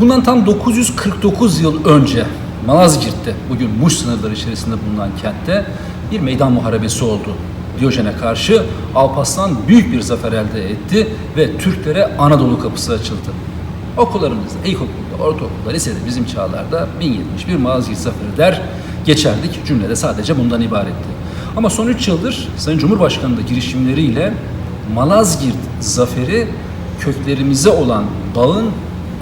Bundan tam 949 yıl önce Malazgirt'te, bugün Muş sınırları içerisinde bulunan kentte bir meydan muharebesi oldu. Diyojen'e karşı Alparslan büyük bir zafer elde etti ve Türklere Anadolu kapısı açıldı. Okullarımızda, ilkokulda, ortaokulda, lisede bizim çağlarda 1071 Malazgirt Zaferi der geçerdik. Cümlede sadece bundan ibaretti. Ama son 3 yıldır Sayın Cumhurbaşkanı da girişimleriyle Malazgirt Zaferi köklerimize olan bağın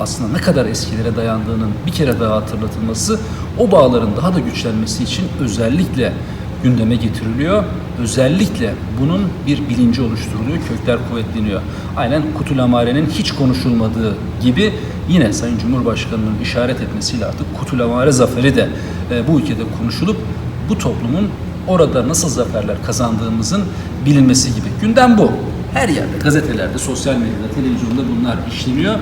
aslında ne kadar eskilere dayandığının bir kere daha hatırlatılması, o bağların daha da güçlenmesi için özellikle gündeme getiriliyor. Özellikle bunun bir bilinci oluşturuluyor, kökler kuvvetleniyor. Aynen Kutulamare'nin hiç konuşulmadığı gibi yine Sayın Cumhurbaşkanı'nın işaret etmesiyle artık Kutulamare zaferi de e, bu ülkede konuşulup bu toplumun orada nasıl zaferler kazandığımızın bilinmesi gibi. Gündem bu. Her yerde, gazetelerde, sosyal medyada, televizyonda bunlar işleniyor.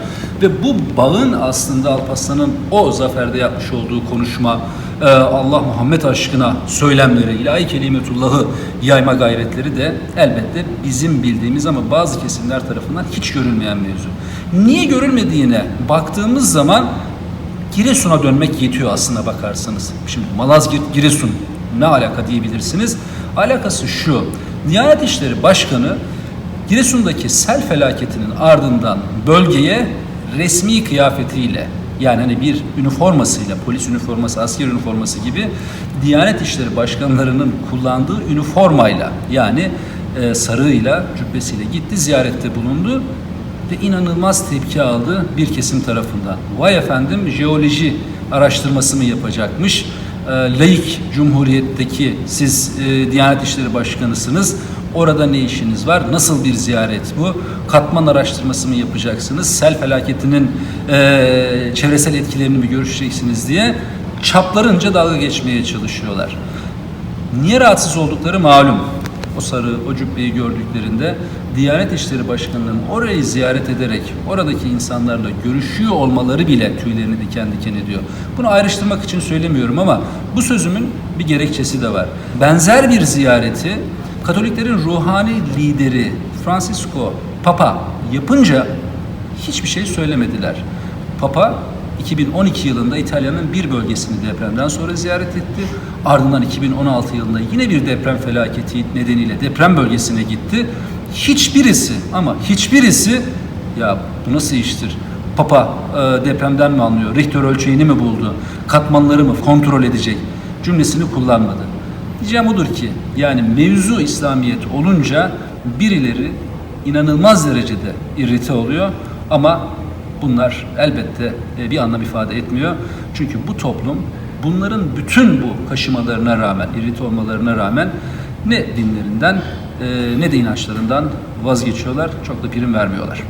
Ve bu bağın aslında Alparslan'ın o zaferde yapmış olduğu konuşma, e, Allah Muhammed aşkına söylemleri, ilahi kelimetullahı yayma gayretleri de elbette bizim bildiğimiz ama bazı kesimler tarafından hiç görülmeyen mevzu. Niye görülmediğine baktığımız zaman Giresun'a dönmek yetiyor aslına bakarsanız. Şimdi Malazgirt, Giresun ne alaka diyebilirsiniz. Alakası şu. Diyanet İşleri Başkanı Giresun'daki sel felaketinin ardından bölgeye resmi kıyafetiyle yani hani bir üniformasıyla, polis üniforması, asker üniforması gibi Diyanet İşleri Başkanlarının kullandığı üniformayla yani e, sarığıyla, cübbesiyle gitti, ziyarette bulundu ve inanılmaz tepki aldı bir kesim tarafından. Vay efendim jeoloji araştırması mı yapacakmış? E, laik cumhuriyetteki siz e, Diyanet İşleri Başkanısınız. Orada ne işiniz var? Nasıl bir ziyaret bu? Katman araştırması mı yapacaksınız? Sel felaketinin e, çevresel etkilerini mi görüşeceksiniz diye çaplarınca dalga geçmeye çalışıyorlar. Niye rahatsız oldukları malum. O sarı, o cübbeyi gördüklerinde Diyanet İşleri Başkanı'nın orayı ziyaret ederek oradaki insanlarla görüşüyor olmaları bile tüylerini diken diken ediyor. Bunu ayrıştırmak için söylemiyorum ama bu sözümün bir gerekçesi de var. Benzer bir ziyareti Katoliklerin ruhani lideri Francisco Papa yapınca hiçbir şey söylemediler. Papa 2012 yılında İtalya'nın bir bölgesini depremden sonra ziyaret etti. Ardından 2016 yılında yine bir deprem felaketi nedeniyle deprem bölgesine gitti. Hiçbirisi ama hiçbirisi ya bu nasıl iştir? Papa e, depremden mi anlıyor? Richter ölçeğini mi buldu? Katmanları mı kontrol edecek? Cümlesini kullanmadı. Diyeceğim odur ki yani mevzu İslamiyet olunca birileri inanılmaz derecede irrite oluyor ama bunlar elbette e, bir anlam ifade etmiyor. Çünkü bu toplum bunların bütün bu kaşımalarına rağmen, irrite olmalarına rağmen ne dinlerinden e, ne de inançlarından vazgeçiyorlar. Çok da prim vermiyorlar.